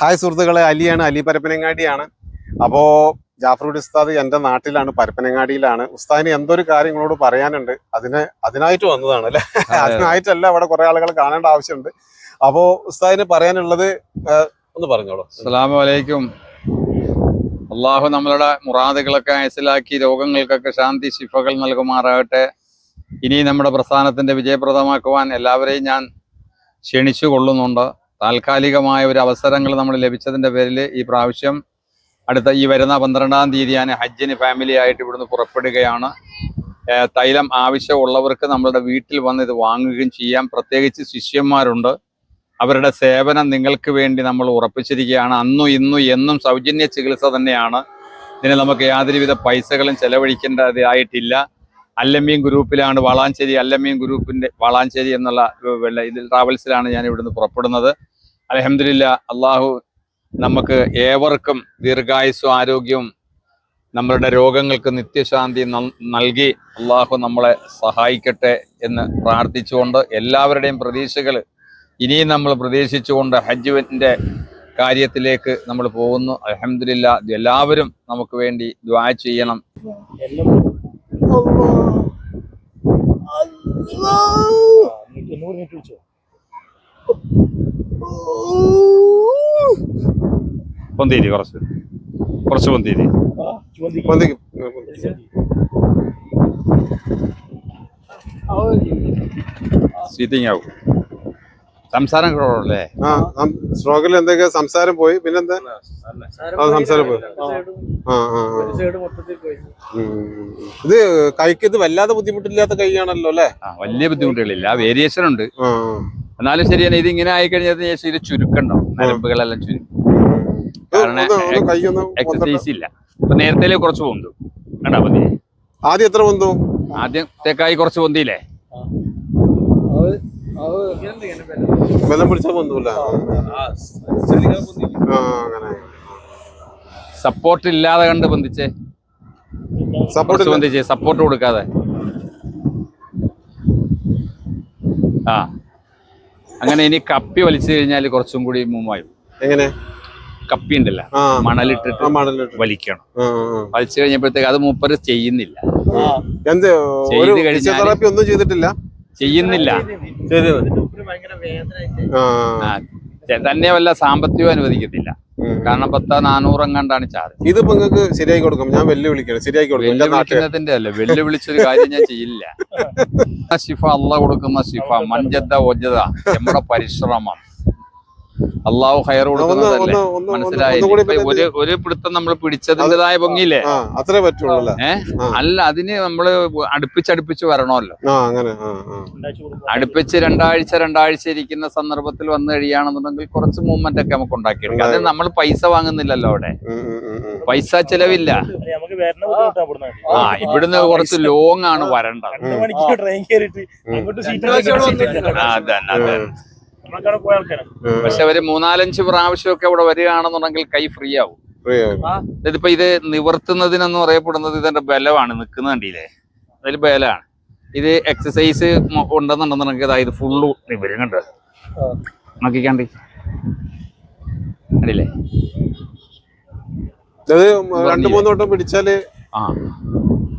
Hi സുഹൃത്തുക്കളെ അലിയാണ് അലി പരപ്പനങ്ങാടിയാണ്. അപ്പോ ജാഫർ ഉസ്താദ് എന്റെ നാട്ടിലാണ് പരപ്പനങ്ങാടിയിലാണ്. ഉസ്താദിന് എന്തൊരു കാര്യങ്ങളോട് പറയാനുണ്ട് അതിന് അതിനായിട്ട് വന്നതാണ് അല്ലെ? അതിനായിട്ടല്ല അവിടെ കുറെ ആളുകൾ കാണേണ്ട ആവശ്യമുണ്ട്. അപ്പോ ഉസ്താദിന് പറയാനുള്ളത് ഒന്ന് പറഞ്ഞോളൂ. അസ്സാം വലൈക്കും അള്ളാഹു നമ്മളുടെ മുറാദുകളൊക്കെ മനസ്സിലാക്കി രോഗങ്ങൾക്കൊക്കെ ശാന്തി ശിഫകൾ നൽകുമാറാകട്ടെ. ഇനി നമ്മുടെ പ്രസ്ഥാനത്തിന്റെ വിജയപ്രദമാക്കുവാൻ എല്ലാവരെയും ഞാൻ ക്ഷണിച്ചു കൊള്ളുന്നുണ്ട്. താൽക്കാലികമായ ഒരു അവസരങ്ങൾ നമ്മൾ ലഭിച്ചതിന്റെ പേരിൽ ഈ പ്രാവശ്യം അടുത്ത ഈ വരുന്ന പന്ത്രണ്ടാം തീയതി ഞാൻ ഹജ്ജിന് ഫാമിലി ആയിട്ട് ഇവിടുന്ന് പുറപ്പെടുകയാണ്. തൈലം ആവശ്യമുള്ളവർക്ക് നമ്മളുടെ വീട്ടിൽ വന്ന് ഇത് വാങ്ങുകയും ചെയ്യാം. പ്രത്യേകിച്ച് ശിഷ്യന്മാരുണ്ട്. അവരുടെ സേവനം നിങ്ങൾക്ക് വേണ്ടി നമ്മൾ ഉറപ്പിച്ചിരിക്കുകയാണ്. അന്നും ഇന്നും എന്നും സൗജന്യ ചികിത്സ തന്നെയാണ്. ഇതിന് നമുക്ക് യാതൊരുവിധ പൈസകളും ചെലവഴിക്കേണ്ടതായിട്ടില്ല. അല്ലമ്മീൻ ഗ്രൂപ്പിലാണ് വളാഞ്ചേരി അല്ലമ്മീൻ ഗ്രൂപ്പിന്റെ വളാഞ്ചേരി എന്നുള്ള വെള്ള ഇതിൽ ട്രാവൽസിലാണ് ഞാൻ ഇവിടുന്ന് പുറപ്പെടുന്നത്. അലഹമില്ല അള്ളാഹു നമുക്ക് ഏവർക്കും ദീർഘായുസ്സും ആരോഗ്യവും നമ്മളുടെ രോഗങ്ങൾക്ക് നിത്യശാന്തി നൽ- നൽകി അള്ളാഹു നമ്മളെ സഹായിക്കട്ടെ എന്ന് പ്രാർത്ഥിച്ചുകൊണ്ട് എല്ലാവരുടെയും പ്രതീക്ഷകൾ ഇനിയും നമ്മൾ പ്രതീക്ഷിച്ചുകൊണ്ട് ഹജ്ജുവിന്റെ കാര്യത്തിലേക്ക് നമ്മൾ പോകുന്നു. അലഹമില്ല എല്ലാവരും നമുക്ക് വേണ്ടി ദ്വാ ചെയ്യണം. പൊന്തീരി കുറച്ച് കുറച്ച് പൊന്തീരി പൊന്തിക്ക്. സീറ്റിംഗ് ആവും സംസാരം കുറവല്ലേ ആ സ്ട്രോക്കിൽ എന്തൊക്കെ? സംസാരം പോയി. പിന്നെന്താ? സംസാരം പോയി. ആ ആ. ഇത് കൈക്ക് ഇത് വല്ലാതെ ബുദ്ധിമുട്ടില്ലാത്ത കൈയാണല്ലോ അല്ലെ? വലിയ ബുദ്ധിമുട്ടുകളില്ല. വേരിയേഷൻ ഉണ്ട്. എന്നാലും ശരിയാണ് ഇത് ഇങ്ങനെ ആയിക്കഴിഞ്ഞതിന് ശേഷം ഇത് ചുരുക്കണ്ടാവും നരമ്പുകളെല്ലാം ചുരുക്കും കാരണം എക്സസൈസ് ഇല്ല. ഇപ്പൊ നേരത്തെ കുറച്ച് പൊന്തു. കണ്ടാ മതി ആദ്യം എത്ര പൊന്തു? ആദ്യത്തേക്കായി കുറച്ച് പൊന്തിയില്ലേ? ബലം പിടിച്ചാൽ ആ അങ്ങനെ. സപ്പോർട്ട് ഇല്ലാതെ കണ്ട് ബന്ധിച്ചേ സപ്പോർട്ട് ബന്ധിച്ചേ സപ്പോർട്ട് കൊടുക്കാതെ. ആ. അങ്ങനെ ഇനി കപ്പി വലിച്ചു കഴിഞ്ഞാൽ കുറച്ചും കൂടി മൂവായും എങ്ങനെ? കപ്പി ഉണ്ടല്ല. മണലിട്ടിട്ട് വലിക്കണം. വലിച്ചു കഴിഞ്ഞപ്പോഴത്തേക്ക് അത് മൂപ്പര് ചെയ്യുന്നില്ല. ഒന്നും ചെയ്തിട്ടില്ല? ചെയ്യുന്നില്ല. തന്നെയല്ല സാമ്പത്തികം അനുവദിക്കത്തില്ല. കാരണം പത്ത് നാനൂറെങ്ങാണ്ടാണ് ചാറ് ചാർജ് ഇതിപ്പോ നിങ്ങൾക്ക് ശരിയാക്കി കൊടുക്കും. ഞാൻ വെല്ലുവിളിക്കണം ശരിയാക്കി കൊടുക്കും. വെല്ലുവിളിക്കുന്നതിന്റെ അല്ല വെല്ലുവിളിച്ചൊരു കാര്യം ഞാൻ ചെയ്യില്ല. ശിഫ അല്ല കൊടുക്കുന്ന ശിഫ മഞ്ചദ്ദ ഒജത നമ്മുടെ പരിശ്രമം. അള്ളാഹു ഹയർ കൊടുക്കുന്നത് കൊടുക്കുന്നതല്ലേ? മനസ്സിലായി? ഒരു ഒരു പിടുത്തം നമ്മൾ പിടിച്ചതിന്റെതായ പൊങ്ങിയില്ലേ അത്രേ പറ്റുള്ളൂ അല്ലേ? അതിന് നമ്മൾ അടുപ്പിച്ചടുപ്പിച്ച് വരണമല്ലോ. അടുപ്പിച്ച് രണ്ടാഴ്ച രണ്ടാഴ്ച ഇരിക്കുന്ന സന്ദർഭത്തിൽ വന്നു കഴിയുകയാണെന്നുണ്ടെങ്കിൽ കുറച്ച് മൂവ്മെന്റ് ഒക്കെ നമുക്ക് ഉണ്ടാക്കിയെടുക്കാം. അത് നമ്മൾ പൈസ വാങ്ങുന്നില്ലല്ലോ അവിടെ. പൈസ ചെലവില്ല. ആ ഇവിടുന്ന് കുറച്ച് ലോങ് ആണ് വരേണ്ടത്. അതെ മണിക്കൂർ പക്ഷെ അവർ മൂന്നാലഞ്ച് പ്രാവശ്യമൊക്കെ ഇവിടെ വരികയാണെന്നുണ്ടെങ്കിൽ കൈ ഫ്രീ ആവും. ഫ്രീ ആവും. ഇതിപ്പോ ഇത് നിവർത്തുന്നതിനെന്ന് പറയപ്പെടുന്നത് ഇതിന്റെ ബലമാണ് നിൽക്കുന്ന കണ്ടില്ലേ? അതിൽ ബലമാണ്. ഇത് എക്സസൈസ് ഉണ്ടെന്നുണ്ടെന്നുണ്ടെങ്കിൽ അതായത് ഫുള്ള് വരും കണ്ടോ? നോക്കിക്കാണ്ടി. കണ്ടില്ലേ? രണ്ടു മൂന്ന് വട്ടം പിടിച്ചാൽ ആ.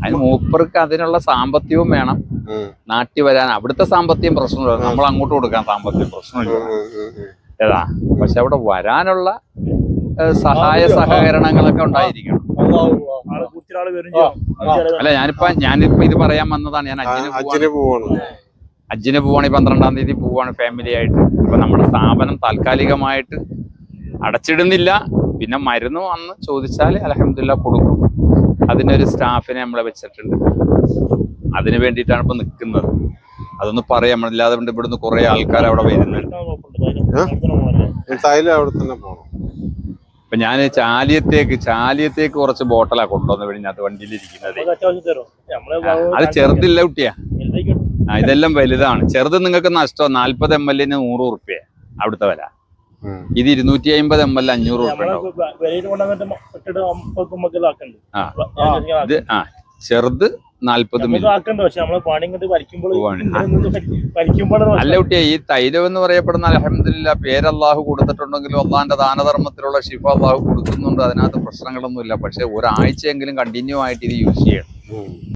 അതിന് മൂപ്പർക്ക് അതിനുള്ള സാമ്പത്തികവും വേണം. നാട്ടി വരാൻ. അവിടുത്തെ സാമ്പത്തികം പ്രശ്നമില്ല. നമ്മൾ അങ്ങോട്ട് കൊടുക്കാൻ സാമ്പത്തിക പ്രശ്നമില്ല. ഏതാ? പക്ഷെ അവിടെ വരാനുള്ള സഹായ സഹകരണങ്ങളൊക്കെ ഉണ്ടായിരിക്കണം. അല്ല ഞാനിപ്പോ ഞാനിപ്പോ ഇത് പറയാൻ വന്നതാണ്. ഞാൻ അജിന് അജ്ജിന് പോവാണ്. അച്ഛന് പോവാണ് പന്ത്രണ്ടാം തീയതി പോവാണ് ഫാമിലി ആയിട്ട്. അപ്പൊ നമ്മുടെ സ്ഥാപനം താൽക്കാലികമായിട്ട് അടച്ചിടുന്നില്ല. പിന്നെ മരുന്ന് വന്ന് ചോദിച്ചാൽ അലഹമില്ല കൊടുക്കും. അതിനൊരു സ്റ്റാഫിനെ നമ്മളെ വെച്ചിട്ടുണ്ട്. അതിന് വേണ്ടിയിട്ടാണ് ഇപ്പൊ നിൽക്കുന്നത് അതൊന്ന് പറയാം. അല്ലാതെ കൊണ്ട് ഇവിടുന്ന് കുറെ ആൾക്കാർ അവിടെ വരുന്നുണ്ട്. ഇപ്പൊ അവിടെ തന്നെ പോണം. അപ്പൊ ഞാൻ ചാലിയത്തേക്ക് ചാലിയത്തേക്ക് കുറച്ച് ബോട്ടലാ കൊണ്ടുവന്ന വേണ്ടി വണ്ടിയിലിരിക്കുന്നത്. അത് ചെറുതില്ല കുട്ടിയാ. ആ ഇതെല്ലാം വലുതാണ്. ചെറുത് നിങ്ങൾക്ക് നഷ്ടം. നാല്പത് എം എല്ലിന് നൂറ് ഉറുപ്പ്യ അവിടുത്തെ വില. ഉം. ഇത് ഇരുന്നൂറ്റി അമ്പത് എം എൽ അഞ്ഞൂറ് ഇത് ആ ചെറുത് നാല്പത് അല്ല കുട്ടിയെ ഈ തൈലം എന്ന് പറയപ്പെടുന്ന അലഹമില്ല പേര് അള്ളാഹു കൊടുത്തിട്ടുണ്ടെങ്കിലും അള്ളാഹിന്റെ ദാനധർമ്മത്തിലുള്ള ഷിഫ അള്ളാഹു കൊടുക്കുന്നുണ്ട്. അതിനകത്ത് പ്രശ്നങ്ങളൊന്നുമില്ല. പക്ഷെ ഒരാഴ്ചയെങ്കിലും കണ്ടിന്യൂ ആയിട്ട് ഇത് യൂസ് ചെയ്യണം.